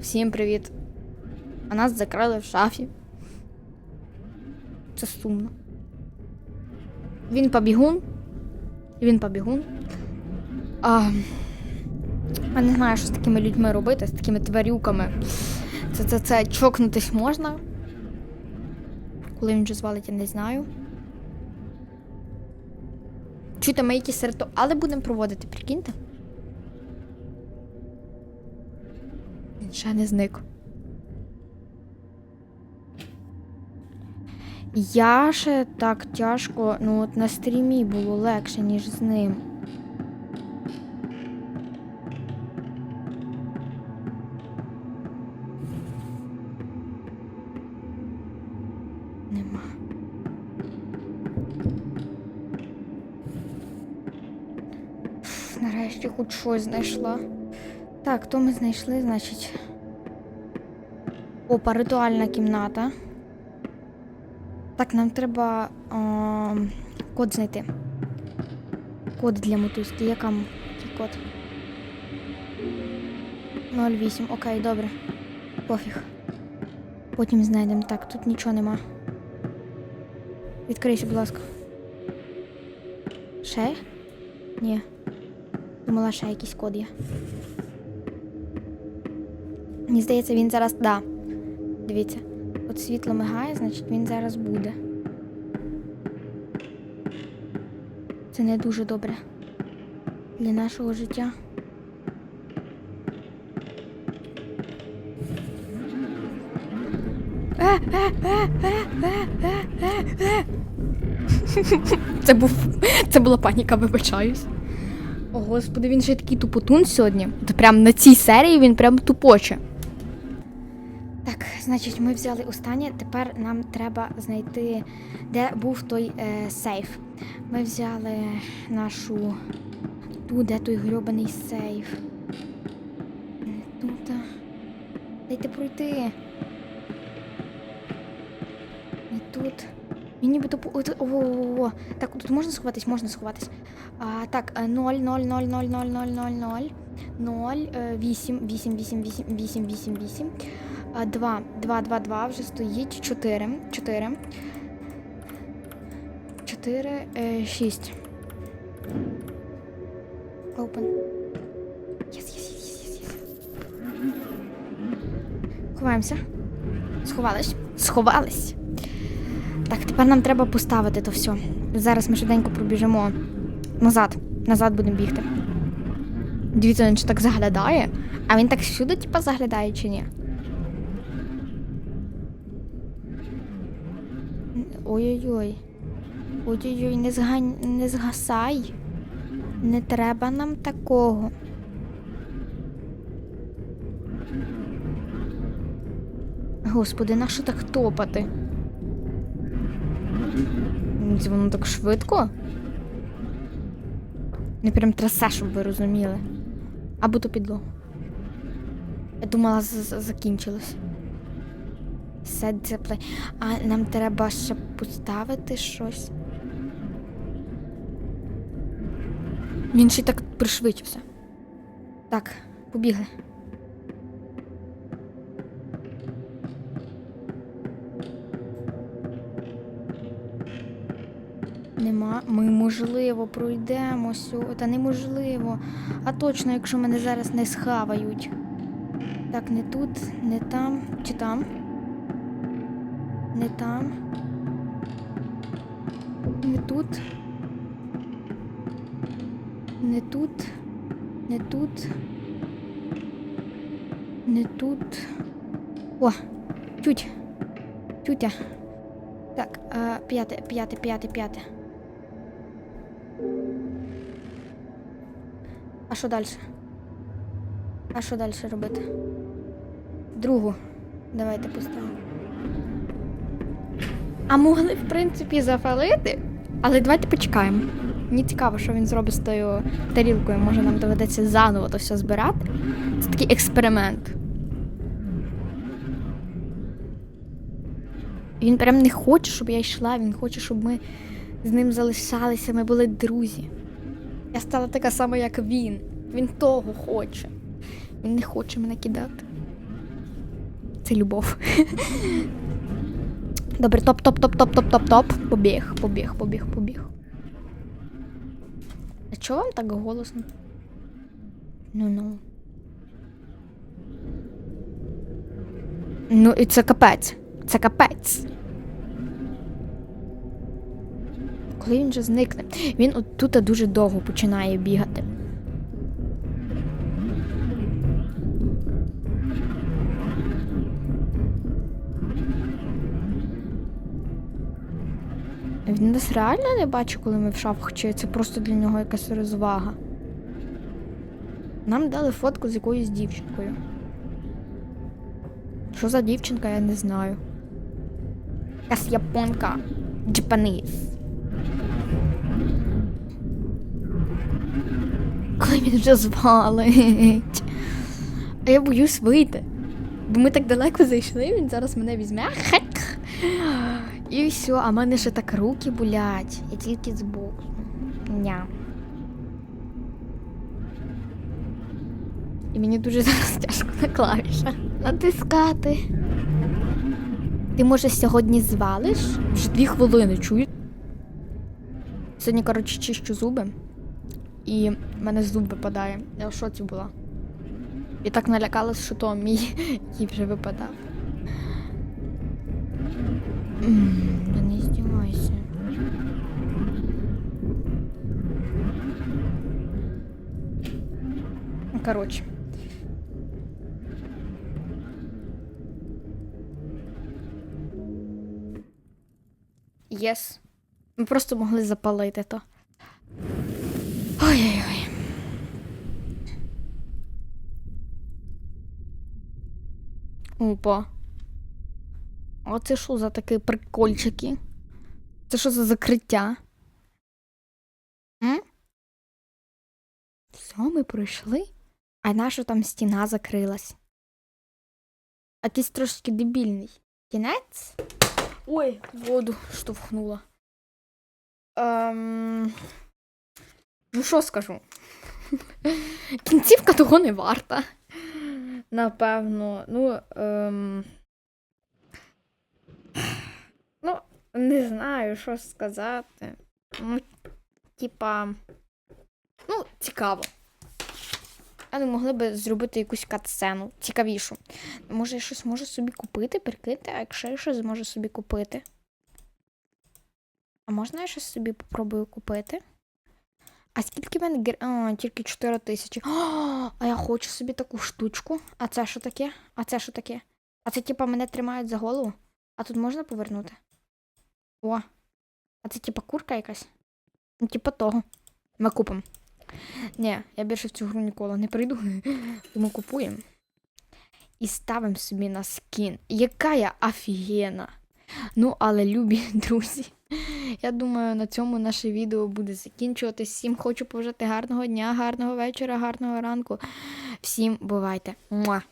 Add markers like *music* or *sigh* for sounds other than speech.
Всім привіт. А нас закрили в шафі. Це сумно. Він побігун. Він побігун. А, я не знаю, що з такими людьми робити, з такими тварюками. Це, це, це чокнутись можна. Коли він вже звалить, я не знаю. Чуєте, ми якісь ритуали будемо проводити, прикиньте? Ще не зник. Я ще так тяжко, ну от на стрімі було легше, ніж з ним. Нема. Нарешті хоч щось знайшла. Так, то ми знайшли, значить. Опа, ритуальна кімната. Так, нам треба а, код знайти. Код для мотузки. Яка який код? 08. Окей, добре. Пофіг. Потім знайдемо. Так, тут нічого нема. Відкрийся, будь ласка. Ще? Ні. Думала, ще якийсь код є. Мені здається, він зараз. Да. Дивіться. От світло мигає, значить він зараз буде. Це не дуже добре для нашого життя. *laughs* Це був. Це була паніка, вибачаюсь. О, господи, він же такий тупотун сьогодні. Прям на цій серії він прям тупоче. Так, значить, ми взяли останнє. Тепер нам треба знайти, де був той е, сейф. Ми взяли нашу. Ту, де той грьобаний сейф. Тут. Дайте пройти. Не тут. Він нібито по. О-о-о. Так, тут можна сховатись, можна сховатись. А, так, е, 0, 0, 0, 0, 0, 0, 0, 0, 0, 8, 8, 8, 8, 8, 8, 8. 2, 2, 2, 2 вже стоїть. 4, 4. 4, 6. Open. Yes, yes, yes, yes, yes. Ховаємося. Сховались. Сховались. Так, тепер нам треба поставити то все. Зараз ми швиденько пробіжимо назад. Назад будемо бігти. Дивіться, він ще так заглядає. А він так всюди, типа, заглядає чи ні? Ой-ой-ой. Ой-ой-ой, не, згань... не згасай. Не треба нам такого. Господи, на що так топати? Воно так швидко? Не прям трясе, щоб ви розуміли. Або то підлогу. Я думала, закінчилось. Set the. А нам треба ще поставити щось. Він ще й так пришвидшився. Так, побігли. Нема. Ми можливо пройдемо сьогодні. Та неможливо. А точно, якщо мене зараз не схавають. Так, не тут, не там. Чи там? Не там. Не тут. Не тут. Не тут. Не тут. О! Тють. Тютя. Так, п'яте, п'яте, п'яте, п'яте. А що далі? А що далі робити? Другу. Давайте поставимо. А могли, в принципі, зафалити, але давайте почекаємо. Мені цікаво, що він зробить з тою тарілкою. Може, нам доведеться заново то все збирати. Це такий експеримент. Він прям не хоче, щоб я йшла, він хоче, щоб ми з ним залишалися, ми були друзі. Я стала така сама, як він. Він того хоче. Він не хоче мене кидати. це любов. *laughs* Добре, топ, топ, топ, топ, топ, топ, топ. Побіг, побіг, побіг, побіг. А чого вам так голосно? Ну ну. Ну і це капець. Це капець. Коли він же зникне? Він от тут дуже довго починає бігати. Він нас реально не бачить, коли ми в шафах, чи це просто для нього якась розвага. Нам дали фотку з якоюсь дівчинкою. Що за дівчинка, я не знаю. Якась японка. Джапаніс. Коли він вже звалить. А я боюсь вийти. Бо ми так далеко зайшли, він зараз мене візьме. І все, а мене ще так руки болять. Я тільки збоку. Ня. І мені дуже *laughs* зараз тяжко на клавішах натискати. Ти може сьогодні звалиш? Вже дві хвилини чуєш? Сьогодні, коротше, чищу зуби. І в мене зуб випадає. Я в шоці була. І так налякалась, що то мій *laughs* який вже випадав. Да не издевайся. Ну, Короче. Єс. Ми просто могли запалити то. Ой-ой-ой. Опа. А це що за такі прикольчики? Це що за закриття? Все, ми пройшли? А наша там стіна закрилась? Якийсь трошки дебільний. Кінець? Ой, воду штовхнула. Ем... Ну, що скажу? *laughs* Кінцівка того не варта. Напевно. Ну. Ем... Ну, не знаю, що сказати. Ну, типа. Ну, цікаво. Але могли би зробити якусь кат-сцену цікавішу. Може, я щось можу собі купити, прикрити, а якщо я щось зможу собі купити. А можна я щось собі попробую купити? А скільки в мене гір... А, тільки 4 тисячі. О, а я хочу собі таку штучку. А це що таке? А це що таке? А це типа мене тримають за голову? А тут можна повернути? О. А це типа курка якась? Ну, типа того. Ми купимо. Ні, я більше в цю гру ніколи не прийду. *laughs* Тому купуємо. І ставимо собі на скін. Яка я офігенна. Ну, але любі *laughs* друзі. Я думаю, на цьому наше відео буде закінчуватись. Всім хочу побажати гарного дня, гарного вечора, гарного ранку. Всім бувайте. Муа!